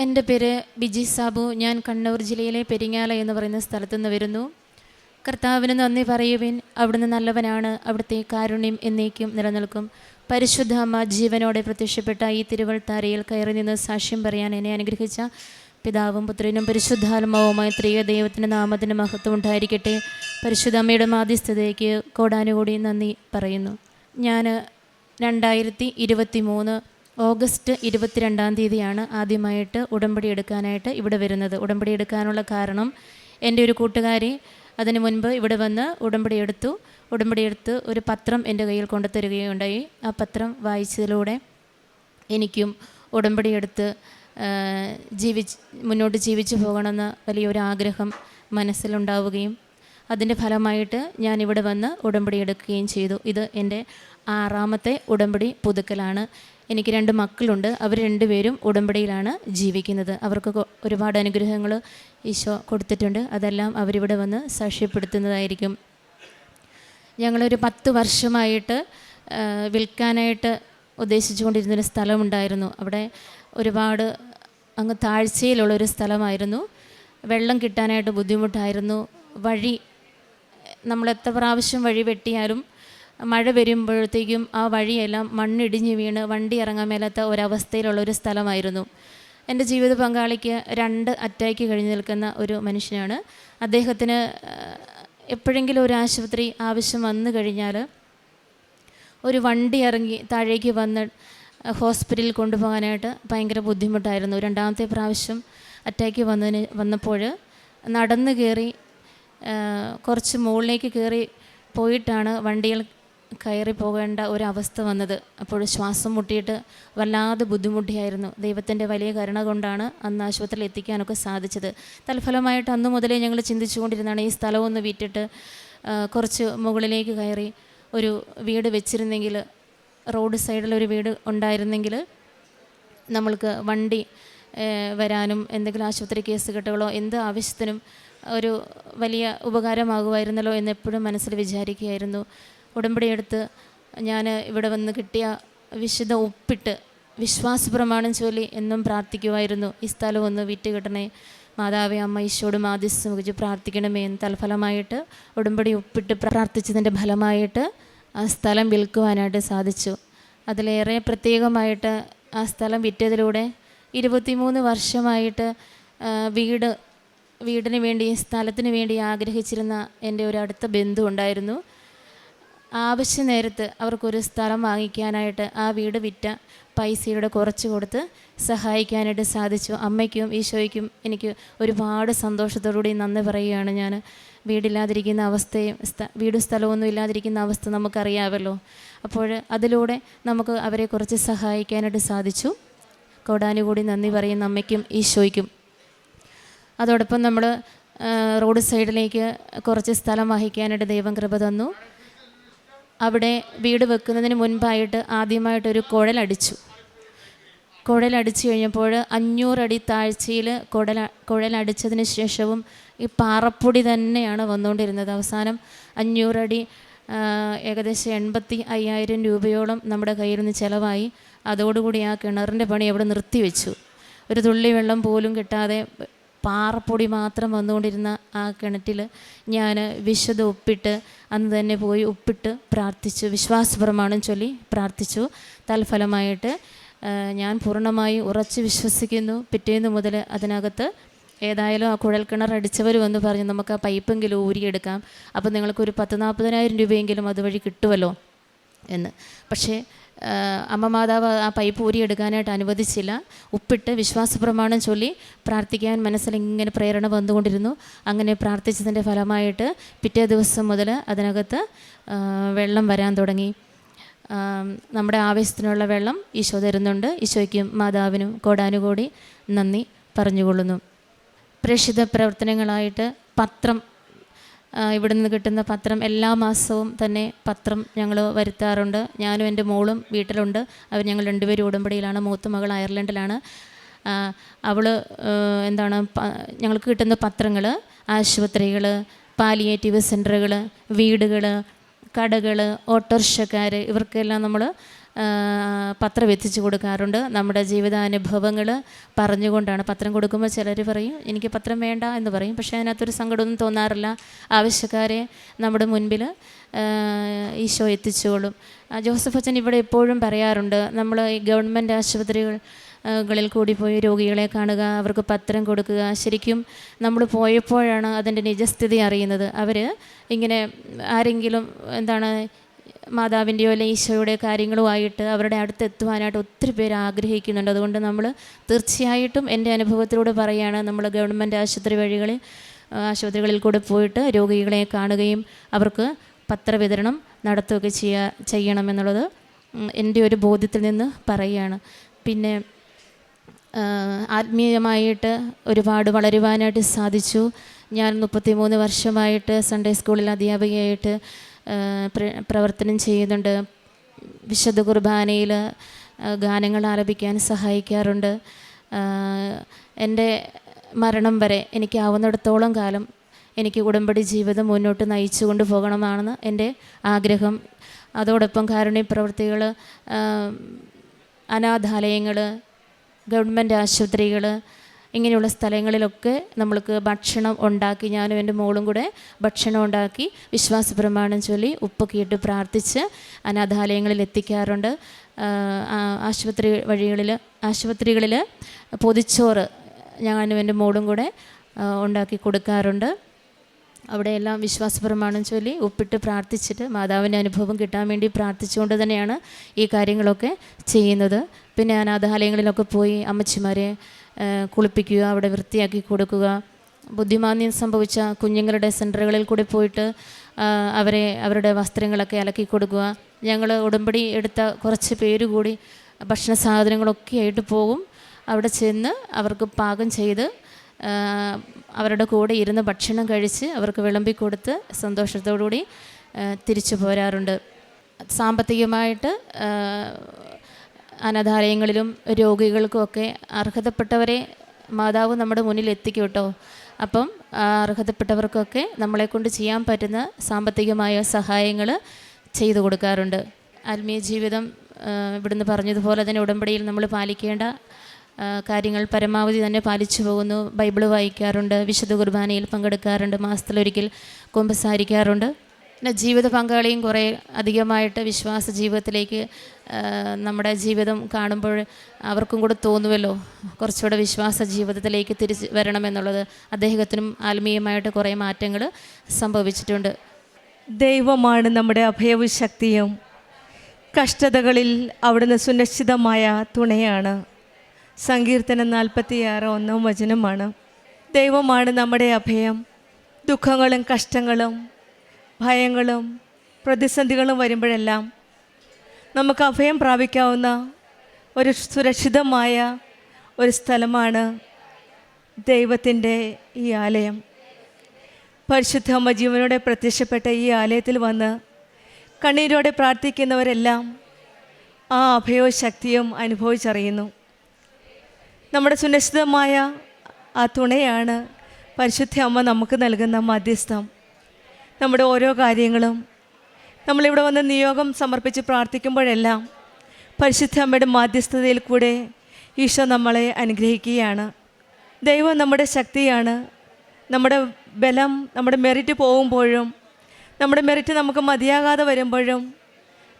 എന്റെ പേര് ബിജി സാബു. ഞാൻ കണ്ണൂർ ജില്ലയിലെ പെരിങ്ങാല എന്ന് പറയുന്ന സ്ഥലത്തു നിന്ന് വരുന്നു. കർത്താവിന് നന്ദി പറയുവിൻ. അവിടുന്ന് നല്ലവനാണ്. അവിടുത്തെ കാരുണ്യം എന്നേക്കും നിലനിൽക്കും. പരിശുദ്ധ അമ്മ ജീവനോടെ പ്രത്യക്ഷപ്പെട്ട ഈ തിരുവൾത്താരയിൽ കയറി നിന്ന് സാക്ഷ്യം പറയാൻ എന്നെ അനുഗ്രഹിച്ച പിതാവും പുത്രനും പരിശുദ്ധാത്മാവുമായ ത്രിയ ദൈവത്തിന്റെ നാമത്തിന് മഹത്വം ഉണ്ടായിരിക്കട്ടെ. പരിശുദ്ധ അമ്മയുടെ മാധ്യസ്ഥതയ്ക്ക് കോടാനുകൂടി നന്ദി പറയുന്നു. ഞാൻ രണ്ടായിരത്തി ഇരുപത്തി മൂന്ന് ഓഗസ്റ്റ് ഇരുപത്തിരണ്ടാം തീയതിയാണ് ആദ്യമായിട്ട് ഉടമ്പടി എടുക്കാനായിട്ട് ഇവിടെ വരുന്നത്. ഉടമ്പടി എടുക്കാനുള്ള കാരണം എന്റെ ഒരു കൂട്ടുകാരി അതിന് മുൻപ് ഇവിടെ വന്ന് ഉടമ്പടി എടുത്തു. ഉടമ്പടി എടുത്ത് ഒരു പത്രം എന്റെ കയ്യിൽ കൊണ്ടുതരികയുണ്ടായി ആ പത്രം വായിച്ചതിലൂടെ എനിക്കും ഉടമ്പടി എടുത്ത് ജീവിച്ച് മുന്നോട്ട് ജീവിച്ചു പോകണമെന്ന് വലിയൊരു ആഗ്രഹം മനസ്സിലുണ്ടാവുകയും അതിന്റെ ഫലമായിട്ട് ഞാൻ ഇവിടെ വന്ന് ഉടമ്പടി എടുക്കുകയും ചെയ്തു. ഇത് എന്റെ ആറാമത്തെ ഉടമ്പടി പുതുക്കലാണ്. എനിക്ക് രണ്ട് മക്കളുണ്ട്. അവർ രണ്ടുപേരും ഉടമ്പടിയിലാണ് ജീവിക്കുന്നത്. അവർക്ക് ഒരുപാട് അനുഗ്രഹങ്ങൾ ഈശോ കൊടുത്തിട്ടുണ്ട്. അതെല്ലാം അവരിവിടെ വന്ന് സാക്ഷ്യപ്പെടുത്തുന്നതായിരിക്കും. ഞങ്ങളൊരു പത്ത് വർഷമായിട്ട് വിൽക്കാനായിട്ട് ഉദ്ദേശിച്ചുകൊണ്ടിരുന്നൊരു സ്ഥലമുണ്ടായിരുന്നു. അവിടെ ഒരുപാട് അങ്ങ് താഴ്ചയിലുള്ളൊരു സ്ഥലമായിരുന്നു. വെള്ളം കിട്ടാനായിട്ട് ബുദ്ധിമുട്ടായിരുന്നു. വഴി നമ്മൾ എത്ര പ്രാവശ്യം വഴി വെട്ടിയാലും മഴ വരുമ്പോഴത്തേക്കും ആ വഴിയെല്ലാം മണ്ണിടിഞ്ഞ് വീണ് വണ്ടി ഇറങ്ങാൻ മേലാത്ത ഒരവസ്ഥയിലുള്ള ഒരു സ്ഥലമായിരുന്നു. എന്റെ ജീവിത പങ്കാളിക്ക് രണ്ട് അറ്റാക്ക് കഴിഞ്ഞ് നിൽക്കുന്ന ഒരു മനുഷ്യനാണ്. അദ്ദേഹത്തിന് എപ്പോഴെങ്കിലും ഒരു ആശുപത്രി ആവശ്യം വന്നു കഴിഞ്ഞാൽ ഒരു വണ്ടി ഇറങ്ങി താഴേക്ക് വന്ന് ഹോസ്പിറ്റലിൽ കൊണ്ടുപോകാനായിട്ട് ഭയങ്കര ബുദ്ധിമുട്ടായിരുന്നു. രണ്ടാമത്തെ പ്രാവശ്യം അറ്റാക്ക് വന്നതിന് വന്നപ്പോൾ നടന്നു കയറി കുറച്ച് മുകളിലേക്ക് കയറി പോയിട്ടാണ് വണ്ടിയിൽ കയറി പോകേണ്ട ഒരവസ്ഥ വന്നത്. അപ്പോൾ ശ്വാസം മുട്ടിയിട്ട് വല്ലാതെ ബുദ്ധിമുട്ടിയായിരുന്നു. ദൈവത്തിന്റെ വലിയ കരുണ കൊണ്ടാണ് അന്ന് ആശുപത്രിയിൽ എത്തിക്കാനൊക്കെ സാധിച്ചത്. തൽഫലമായിട്ട് അന്ന് മുതലേ ഞങ്ങൾ ചിന്തിച്ചുകൊണ്ടിരുന്നതാണ് ഈ സ്ഥലമൊന്ന് വിറ്റിട്ട് കുറച്ച് മുകളിലേക്ക് കയറി ഒരു വീട് വെച്ചിരുന്നെങ്കിൽ റോഡ് സൈഡിലൊരു വീട് ഉണ്ടായിരുന്നെങ്കിൽ നമ്മൾക്ക് വണ്ടി വരാനും എന്തെങ്കിലും ആശുപത്രി കേസ് കെട്ടുകളോ എന്ത് ആവശ്യത്തിനും ഒരു വലിയ ഉപകാരമാകുമായിരുന്നല്ലോ എന്ന് എപ്പോഴും മനസ്സിൽ വിചാരിക്കുകയായിരുന്നു. ഉടമ്പടി എടുത്ത് ഞാൻ ഇവിടെ വന്ന് കിട്ടിയ വിശുദ്ധ ഒപ്പിട്ട് വിശ്വാസ പ്രമാണം ചൊല്ലി എന്നും പ്രാർത്ഥിക്കുമായിരുന്നു. ഈ സ്ഥലം ഒന്ന് വിറ്റ് കിട്ടണേ മാതാവേ അമ്മ ഈശോട് മാധ്യസ്ഥം വെച്ച് പ്രാർത്ഥിക്കണമേ എന്ന് തൽഫലമായിട്ട് ഉടമ്പടി ഒപ്പിട്ട് പ്രാർത്ഥിച്ചതിന്റെ ഫലമായിട്ട് ആ സ്ഥലം വിൽക്കുവാനായിട്ട് സാധിച്ചു. അതിലേറെ പ്രത്യേകമായിട്ട് ആ സ്ഥലം വിറ്റതിലൂടെ ഇരുപത്തിമൂന്ന് വർഷമായിട്ട് വീട് വീടിന് വേണ്ടി സ്ഥലത്തിന് വേണ്ടി ആഗ്രഹിച്ചിരുന്ന എന്റെ ഒരു അടുത്ത ബന്ധു ഉണ്ടായിരുന്നു ആവശ്യ നേരത്ത് അവർക്കൊരു സ്ഥലം വാങ്ങിക്കാനായിട്ട് ആ വീട് വിറ്റ പൈസയുടെ കുറച്ച് കൊടുത്ത് സഹായിക്കാനായിട്ട് സാധിച്ചു. അമ്മയ്ക്കും ഈശോയ്ക്കും എനിക്ക് ഒരുപാട് സന്തോഷത്തോടുകൂടി നന്ദി പറയുകയാണ് ഞാൻ. വീടില്ലാതിരിക്കുന്ന അവസ്ഥയും സ്ഥ- വീടും സ്ഥലമൊന്നും ഇല്ലാതിരിക്കുന്ന അവസ്ഥ നമുക്കറിയാമല്ലോ. അപ്പോൾ അതിലൂടെ നമുക്ക് അവരെ കുറച്ച് സഹായിക്കാനായിട്ട് സാധിച്ചു. കോടാനുകൂടി നന്ദി പറയുന്ന അമ്മയ്ക്കും ഈശോയ്ക്കും. അതോടൊപ്പം നമ്മൾ റോഡ് സൈഡിലേക്ക് കുറച്ച് സ്ഥലം വഹിക്കാനായിട്ട് ദൈവം കൃപ തന്നു. അവിടെ വീട് വെക്കുന്നതിന് മുൻപായിട്ട് ആദ്യമായിട്ടൊരു കുഴലടിച്ചു. കുഴലടിച്ചു കഴിഞ്ഞപ്പോൾ അഞ്ഞൂറടി താഴ്ചയിൽ കുഴൽ കുഴലടിച്ചതിന് ശേഷവും ഈ പാറപ്പൊടി തന്നെയാണ് വന്നുകൊണ്ടിരുന്നത്. അവസാനം അഞ്ഞൂറടി ഏകദേശം എൺപത്തി അയ്യായിരം രൂപയോളം നമ്മുടെ കയ്യിൽ നിന്ന് ചിലവായി. അതോടുകൂടി ആ കിണറിന്റെ പണി അവിടെ നിർത്തിവെച്ചു. ഒരു തുള്ളി വെള്ളം പോലും കിട്ടാതെ പാറപ്പൊടി മാത്രം വന്നുകൊണ്ടിരുന്ന ആ കിണറ്റിൽ ഞാൻ വിശുദ്ധ ഉപ്പിട്ട് അന്ന് തന്നെ പോയി ഉപ്പിട്ട് പ്രാർത്ഥിച്ചു. വിശ്വാസപ്രമാണം ചൊല്ലി പ്രാർത്ഥിച്ചു. തൽഫലമായിട്ട് ഞാൻ പൂർണമായി ഉറച്ച് വിശ്വസിക്കുന്നു. പിറ്റേന്ന് മുതൽ അതിനകത്ത് ഏതായാലും ആ കുഴൽക്കിണർ അടിച്ചവർ വന്ന് പറഞ്ഞു. നമുക്ക് ആ പൈപ്പെങ്കിലും ഊരിയെടുക്കാം. അപ്പോൾ നിങ്ങൾക്കൊരു പത്ത് നാൽപ്പതിനായിരം രൂപയെങ്കിലും അതുവഴി കിട്ടുമല്ലോ എന്ന്. പക്ഷേ അമ്മ മാതാവ് ആ പൈപ്പ് ഊരിയെടുക്കാനായിട്ട് അനുവദിച്ചില്ല. ഉപ്പിട്ട് വിശ്വാസ പ്രമാണം ചൊല്ലി പ്രാർത്ഥിക്കാൻ മനസ്സിൽ ഇങ്ങനെ പ്രേരണ വന്നുകൊണ്ടിരുന്നു. അങ്ങനെ പ്രാർത്ഥിച്ചതിന്റെ ഫലമായിട്ട് പിറ്റേ ദിവസം മുതൽ അതിനകത്ത് വെള്ളം വരാൻ തുടങ്ങി. നമ്മുടെ ആവശ്യത്തിനുള്ള വെള്ളം ഈശോ തരുന്നുണ്ട്. ഈശോയ്ക്കും മാതാവിനും കോടാനുകൂടി നന്ദി പറഞ്ഞുകൊള്ളുന്നു. പ്രേക്ഷിത പ്രവർത്തനങ്ങളായിട്ട് പത്രം ഇവിടെ നിന്ന് കിട്ടുന്ന പത്രം എല്ലാ മാസവും തന്നെ പത്രം ഞങ്ങൾ വരുത്താറുണ്ട്. ഞാനും എന്റെ മോളും വീട്ടിലുണ്ട്. അവർ ഞങ്ങൾ രണ്ടുപേരും ഉടമ്പടിയിലാണ്. മൂത്ത മകൾ അയർലൻഡിലാണ്. അവൾ എന്താണ് ഞങ്ങൾക്ക് കിട്ടുന്ന പത്രങ്ങൾ ആശുപത്രികൾ പാലിയേറ്റീവ് സെന്ററുകൾ വീടുകൾ കടകൾ ഓട്ടോറിക്ഷക്കാർ ഇവർക്കെല്ലാം നമ്മൾ പത്രം എത്തിച്ചു കൊടുക്കാറുണ്ട്. നമ്മുടെ ജീവിതാനുഭവങ്ങൾ പറഞ്ഞുകൊണ്ടാണ് പത്രം കൊടുക്കുമ്പോൾ ചിലർ പറയും എനിക്ക് പത്രം വേണ്ട എന്ന് പറയും. പക്ഷേ അതിനകത്തൊരു സങ്കടമൊന്നും തോന്നാറില്ല. ആവശ്യക്കാരെ നമ്മുടെ മുൻപിൽ ഈശോ എത്തിച്ചോളും. ജോസഫ് അച്ഛൻ ഇവിടെ എപ്പോഴും പറയാറുണ്ട് നമ്മൾ ഈ ഗവൺമെന്റ് ആശുപത്രികൾ കളിൽ കൂടി പോയി രോഗികളെ കാണുക അവർക്ക് പത്രം കൊടുക്കുക. ശരിക്കും നമ്മൾ പോയപ്പോഴാണ് അതിന്റെ നിജസ്ഥിതി അറിയുന്നത്. അവർ ഇങ്ങനെ ആരെങ്കിലും എന്താണ് മാതാവിന്റെയോ അല്ലെങ്കിൽ ഈശോയുടെ കാര്യങ്ങളുമായിട്ട് അവരുടെ അടുത്ത് എത്തുവാനായിട്ട് ഒത്തിരി പേര് ആഗ്രഹിക്കുന്നുണ്ട്. അതുകൊണ്ട് നമ്മൾ തീർച്ചയായിട്ടും എന്റെ അനുഭവത്തിലൂടെ പറയുകയാണ് നമ്മൾ ഗവൺമെന്റ് ആശുപത്രി വഴികളിൽ ആശുപത്രികളിൽ കൂടെ പോയിട്ട് രോഗികളെ കാണുകയും അവർക്ക് പത്രവിതരണം നടത്തുകയൊക്കെ ചെയ്യാ ചെയ്യണമെന്നുള്ളത് എന്റെ ഒരു ബോധ്യത്തിൽ നിന്ന് പറയുകയാണ് പിന്നെ ആത്മീയമായിട്ട് ഒരുപാട് വളരുവാനായിട്ട് സാധിച്ചു. ഞാൻ മുപ്പത്തി മൂന്ന് വർഷമായിട്ട് സൺഡേ സ്കൂളിൽ അധ്യാപികയായിട്ട് പ്രവർത്തനം ചെയ്യുന്നുണ്ട്. വിശുദ്ധ കുർബാനയിൽ ഗാനങ്ങൾ ആലപിക്കാൻ സഹായിക്കാറുണ്ട്. എന്റെ മരണം വരെ എനിക്കാവുന്നിടത്തോളം കാലം എനിക്ക് ഉടമ്പടി ജീവിതം മുന്നോട്ട് നയിച്ചു കൊണ്ടുപോകണമെന്നാണ് എന്റെ ആഗ്രഹം. അതോടൊപ്പം കാരുണ്യ പ്രവൃത്തികൾ അനാഥാലയങ്ങൾ ഗവൺമെന്റ് ആശുപത്രികൾ ഇങ്ങനെയുള്ള സ്ഥലങ്ങളിലൊക്കെ നമ്മൾക്ക് ഭക്ഷണം ഉണ്ടാക്കി ഞാനും എന്റെ മോളും കൂടെ ഭക്ഷണം ഉണ്ടാക്കി വിശ്വാസ പ്രമാണം ചൊല്ലി ഉപ്പൊക്കെ ഇട്ട് പ്രാർത്ഥിച്ച് അനാഥാലയങ്ങളിൽ എത്തിക്കാറുണ്ട്. ആശുപത്രി വഴികളിൽ ആശുപത്രികളിൽ പൊതിച്ചോറ് ഞാനും എന്റെ മോളും കൂടെ ഉണ്ടാക്കി കൊടുക്കാറുണ്ട്. അവിടെയെല്ലാം വിശ്വാസപ്രമാണം ചൊല്ലി ഉപ്പിട്ട് പ്രാർത്ഥിച്ചിട്ട് മാതാവിന്റെ അനുഭവം കിട്ടാൻ വേണ്ടി പ്രാർത്ഥിച്ചുകൊണ്ട് തന്നെയാണ് ഈ കാര്യങ്ങളൊക്കെ ചെയ്യുന്നത്. പിന്നെ അനാഥാലയങ്ങളിലൊക്കെ പോയി അമ്മച്ചിമാരെ കുളിപ്പിക്കുക അവിടെ വൃത്തിയാക്കി കൊടുക്കുക. ബുദ്ധിമാന്യം സംഭവിച്ച കുഞ്ഞുങ്ങളുടെ സെന്ററുകളിൽ കൂടി പോയിട്ട് അവരെ അവരുടെ വസ്ത്രങ്ങളൊക്കെ അലക്കി കൊടുക്കുക. ഞങ്ങൾ ഉടമ്പടി എടുത്ത കുറച്ച് പേര് കൂടി ഭക്ഷണ സാധനങ്ങളൊക്കെ ആയിട്ട് പോകും. അവിടെ ചെന്ന് അവർക്ക് പാകം ചെയ്ത് അവരുടെ കൂടെ ഇരുന്ന് ഭക്ഷണം കഴിച്ച് അവർക്ക് വിളമ്പി കൊടുത്ത് സന്തോഷത്തോടുകൂടി തിരിച്ചു പോരാറുണ്ട്. സാമ്പത്തികമായിട്ട് അനാഥാലയങ്ങളിലും രോഗികൾക്കുമൊക്കെ അർഹതപ്പെട്ടവരെ മാതാവ് നമ്മുടെ മുന്നിൽ എത്തിക്കും കേട്ടോ. അപ്പം അർഹതപ്പെട്ടവർക്കൊക്കെ നമ്മളെക്കൊണ്ട് ചെയ്യാൻ പറ്റുന്ന സാമ്പത്തികമായ സഹായങ്ങൾ ചെയ്തു കൊടുക്കാറുണ്ട്. ആത്മീയ ജീവിതം ഇവിടുന്ന് പറഞ്ഞതുപോലെ തന്നെ ഉടമ്പടിയിൽ നമ്മൾ പാലിക്കേണ്ട കാര്യങ്ങൾ പരമാവധി തന്നെ പാലിച്ചു പോകുന്നു. ബൈബിൾ വായിക്കാറുണ്ട് വിശുദ്ധ കുർബാനയിൽ പങ്കെടുക്കാറുണ്ട് മാസത്തിലൊരിക്കൽ കുമ്പസാരിക്കാറുണ്ട് പിന്നെ ജീവിത പങ്കാളിയും കുറേ അധികമായിട്ട് വിശ്വാസ ജീവിതത്തിലേക്ക് നമ്മുടെ ജീവിതം കാണുമ്പോൾ അവർക്കും കൂടെ തോന്നുമല്ലോ കുറച്ചുകൂടെ വിശ്വാസ ജീവിതത്തിലേക്ക് തിരിച്ച് വരണമെന്നുള്ളത് അദ്ദേഹത്തിനും ആത്മീയമായിട്ട് കുറേ മാറ്റങ്ങൾ സംഭവിച്ചിട്ടുണ്ട്. ദൈവമാണ് നമ്മുടെ അഭയവും ശക്തിയും കഷ്ടതകളിൽ അവിടുന്ന് സുനിശ്ചിതമായ തുണയാണ്. സങ്കീർത്തനം നാൽപ്പത്തിയാറ് ഒന്നാം വചനമാണ്. ദൈവമാണ് നമ്മുടെ അഭയം. ദുഃഖങ്ങളും കഷ്ടങ്ങളും ഭയങ്ങളും പ്രതിസന്ധികളും വരുമ്പോഴെല്ലാം നമുക്ക് അഭയം പ്രാപിക്കാവുന്ന ഒരു സുരക്ഷിതമായ ഒരു സ്ഥലമാണ് ദൈവത്തിന്റെ ഈ ആലയം. പരിശുദ്ധ അമ്മ ജീവനോടെ പ്രത്യക്ഷപ്പെട്ട ഈ ആലയത്തിൽ വന്ന് കണ്ണീരോടെ പ്രാർത്ഥിക്കുന്നവരെല്ലാം ആ അഭയവും ശക്തിയും അനുഭവിച്ചറിയുന്നു. നമ്മുടെ സുനിശ്ചിതമായ ആ തുണയാണ് പരിശുദ്ധ അമ്മ നമുക്ക് നൽകുന്ന മധ്യസ്ഥം. നമ്മുടെ ഓരോ കാര്യങ്ങളും. നമ്മളിവിടെ വന്ന് നിയോഗം സമർപ്പിച്ച് പ്രാർത്ഥിക്കുമ്പോഴെല്ലാം പരിശുദ്ധ അമ്മയുടെ മാധ്യസ്ഥതയിൽ കൂടെ ഈശോ നമ്മളെ അനുഗ്രഹിക്കുകയാണ്. ദൈവം നമ്മുടെ ശക്തിയാണ്. നമ്മുടെ ബലം നമ്മുടെ മെറിറ്റ് പോകുമ്പോഴും നമ്മുടെ മെറിറ്റ് നമുക്ക് മതിയാകാതെ വരുമ്പോഴും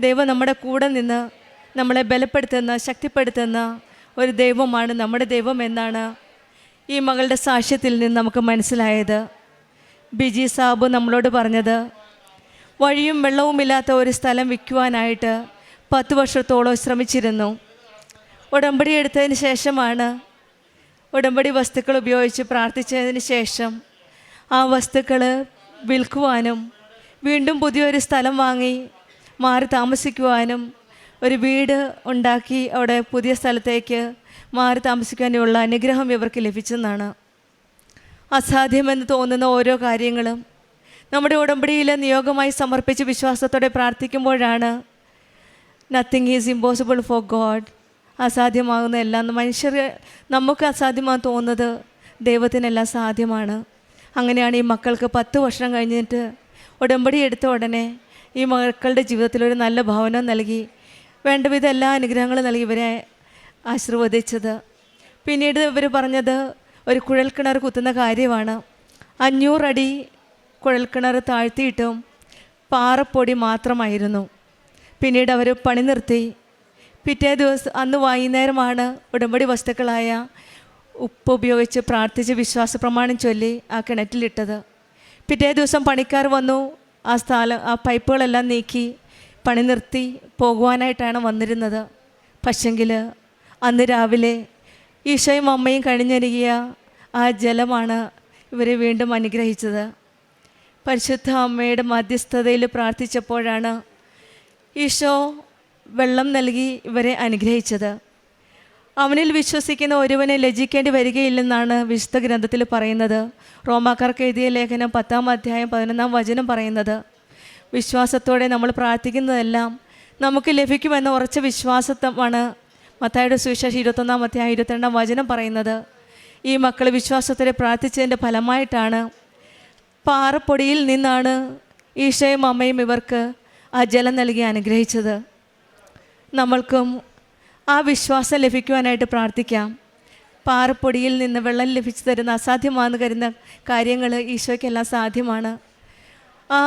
ദൈവം നമ്മുടെ കൂടെ നിന്ന് നമ്മളെ ബലപ്പെടുത്തുന്ന ശക്തിപ്പെടുത്തുന്ന ഒരു ദൈവമാണ് നമ്മുടെ ദൈവം എന്നാണ് ഈ മകളുടെ സാക്ഷ്യത്തിൽ നിന്ന് നമുക്ക് മനസ്സിലായത്. ബിജി സാബ് നമ്മളോട് പറഞ്ഞത് വഴിയും വെള്ളവുമില്ലാത്ത ഒരു സ്ഥലം വിൽക്കുവാനായിട്ട് പത്ത് വർഷത്തോളം ശ്രമിച്ചിരുന്നു. ഉടമ്പടി എടുത്തതിന് ശേഷമാണ് ഉടമ്പടി വസ്തുക്കൾ ഉപയോഗിച്ച് പ്രാർത്ഥിച്ചതിന് ശേഷം ആ വസ്തുക്കൾ വിൽക്കുവാനും വീണ്ടും പുതിയൊരു സ്ഥലം വാങ്ങി മാറി താമസിക്കുവാനും ഒരു വീട് ഉണ്ടാക്കി അവിടെ പുതിയ സ്ഥലത്തേക്ക് മാറി താമസിക്കാനുള്ള അനുഗ്രഹം ഇവർക്ക് ലഭിച്ചെന്നാണ്. അസാധ്യമെന്ന് തോന്നുന്ന ഓരോ കാര്യങ്ങളും നമ്മുടെ ഉടമ്പടിയിൽ നിയോഗമായി സമർപ്പിച്ച് വിശ്വാസത്തോടെ പ്രാർത്ഥിക്കുമ്പോഴാണ് nothing is impossible for God അസാധ്യമാകുന്ന എല്ലാം മനുഷ്യർ നമുക്ക് അസാധ്യമാണെന്ന് തോന്നുന്നത് ദൈവത്തിനെല്ലാം സാധ്യമാണ്. അങ്ങനെയാണ് ഈ മക്കൾക്ക് പത്ത് വർഷം കഴിഞ്ഞിട്ട് ഉടമ്പടി എടുത്ത ഉടനെ ഈ മക്കളുടെ ജീവിതത്തിൽ ഒരു നല്ല ഭവനം നൽകി വേണ്ടവിധ എല്ലാ അനുഗ്രഹങ്ങളും നൽകി ഇവരെ ആശീർവദിച്ചത്. പിന്നീട് ഇവർ പറഞ്ഞത് ഒരു കുഴൽക്കിണർ കുത്തുന്ന കാര്യമാണ്. അഞ്ഞൂറടി കുഴൽക്കിണർ താഴ്ത്തിയിട്ടും പാറപ്പൊടി മാത്രമായിരുന്നു. പിന്നീട് അവർ പണി നിർത്തി. പിറ്റേ ദിവസം അന്ന് വൈകുന്നേരമാണ് ഉടമ്പടി വസ്തുക്കളായ ഉപ്പ് ഉപയോഗിച്ച് പ്രാർത്ഥിച്ച് വിശ്വാസ പ്രമാണം ചൊല്ലി ആ കിണറ്റിലിട്ടത്. പിറ്റേ ദിവസം പണിക്കാർ വന്നു. ആ സ്ഥലം ആ പൈപ്പുകളെല്ലാം നീക്കി പണി നിർത്തി പോകുവാനായിട്ടാണ് വന്നിരുന്നത്. പക്ഷെങ്കിൽ അന്ന് രാവിലെ ഈശോയും അമ്മയും കഴിഞ്ഞൊരുകിയ ആ ജലമാണ് ഇവരെ വീണ്ടും അനുഗ്രഹിച്ചത്. പരിശുദ്ധ അമ്മയുടെ മധ്യസ്ഥതയിൽ പ്രാർത്ഥിച്ചപ്പോഴാണ് ഈശോ വെള്ളം നൽകി ഇവരെ അനുഗ്രഹിച്ചത്. അവനിൽ വിശ്വസിക്കുന്ന ഒരുവനെ ലജിക്കേണ്ടി വരികയില്ലെന്നാണ് വിശുദ്ധ ഗ്രന്ഥത്തിൽ പറയുന്നത്. റോമാക്കാർക്ക് എഴുതിയ ലേഖനം പത്താം അധ്യായം പതിനൊന്നാം വചനം പറയുന്നത്. വിശ്വാസത്തോടെ നമ്മൾ പ്രാർത്ഥിക്കുന്നതെല്ലാം നമുക്ക് ലഭിക്കുമെന്ന ഉറച്ച വിശ്വാസത്വമാണ് മത്തായുടെ സുവിശേഷം ഇരുപത്തൊന്നാം അധ്യായം ഇരുപത്തിരണ്ടാം വചനം പറയുന്നത്. ഈ മക്കൾ വിശ്വാസത്തോടെ പ്രാർത്ഥിച്ചതിന്റെ ഫലമായിട്ടാണ് പാറപ്പൊടിയിൽ നിന്നാണ് ഈശോയും അമ്മയും ഇവർക്ക് ആ ജലം നൽകി അനുഗ്രഹിച്ചത്. നമ്മൾക്കും ആ വിശ്വാസം ലഭിക്കുവാനായിട്ട് പ്രാർത്ഥിക്കാം. പാറപ്പൊടിയിൽ നിന്ന് വെള്ളം ലഭിച്ചു തരുന്ന അസാധ്യമാണെന്ന് കരുതുന്ന കാര്യങ്ങൾ ഈശോയ്ക്കെല്ലാം സാധ്യമാണ്. ആ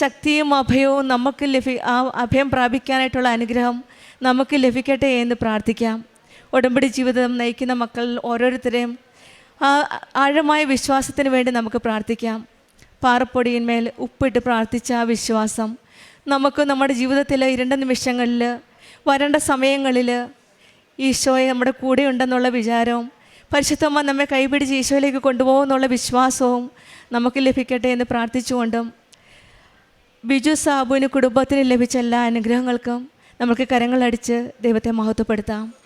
ശക്തിയും അഭയവും നമുക്ക് ലഭി ആ അഭയം പ്രാപിക്കാനായിട്ടുള്ള അനുഗ്രഹം നമുക്ക് ലഭിക്കട്ടെ എന്ന് പ്രാർത്ഥിക്കാം. ഉടമ്പടി ജീവിതം നയിക്കുന്ന മക്കൾ ഓരോരുത്തരെയും ആഴമായ വിശ്വാസത്തിന് വേണ്ടി നമുക്ക് പ്രാർത്ഥിക്കാം. പാറപ്പൊടിയിന്മേൽ ഉപ്പിട്ട് പ്രാർത്ഥിച്ച ആ വിശ്വാസം നമുക്ക് നമ്മുടെ ജീവിതത്തിലെ ഇരുണ്ട നിമിഷങ്ങളിൽ വരേണ്ട സമയങ്ങളിൽ ഈശോയെ നമ്മുടെ കൂടെ ഉണ്ടെന്നുള്ള വിചാരവും പരിശുദ്ധമ്മ നമ്മെ കൈപിടിച്ച് ഈശോയിലേക്ക് കൊണ്ടുപോകുമെന്നുള്ള വിശ്വാസവും നമുക്ക് ലഭിക്കട്ടെ എന്ന് പ്രാർത്ഥിച്ചുകൊണ്ടും ബിജു സാബുവിന് കുടുംബത്തിന് ലഭിച്ച എല്ലാ അനുഗ്രഹങ്ങൾക്കും നമുക്ക് കരങ്ങളടിച്ച് ദൈവത്തെ മഹത്വപ്പെടുത്താം.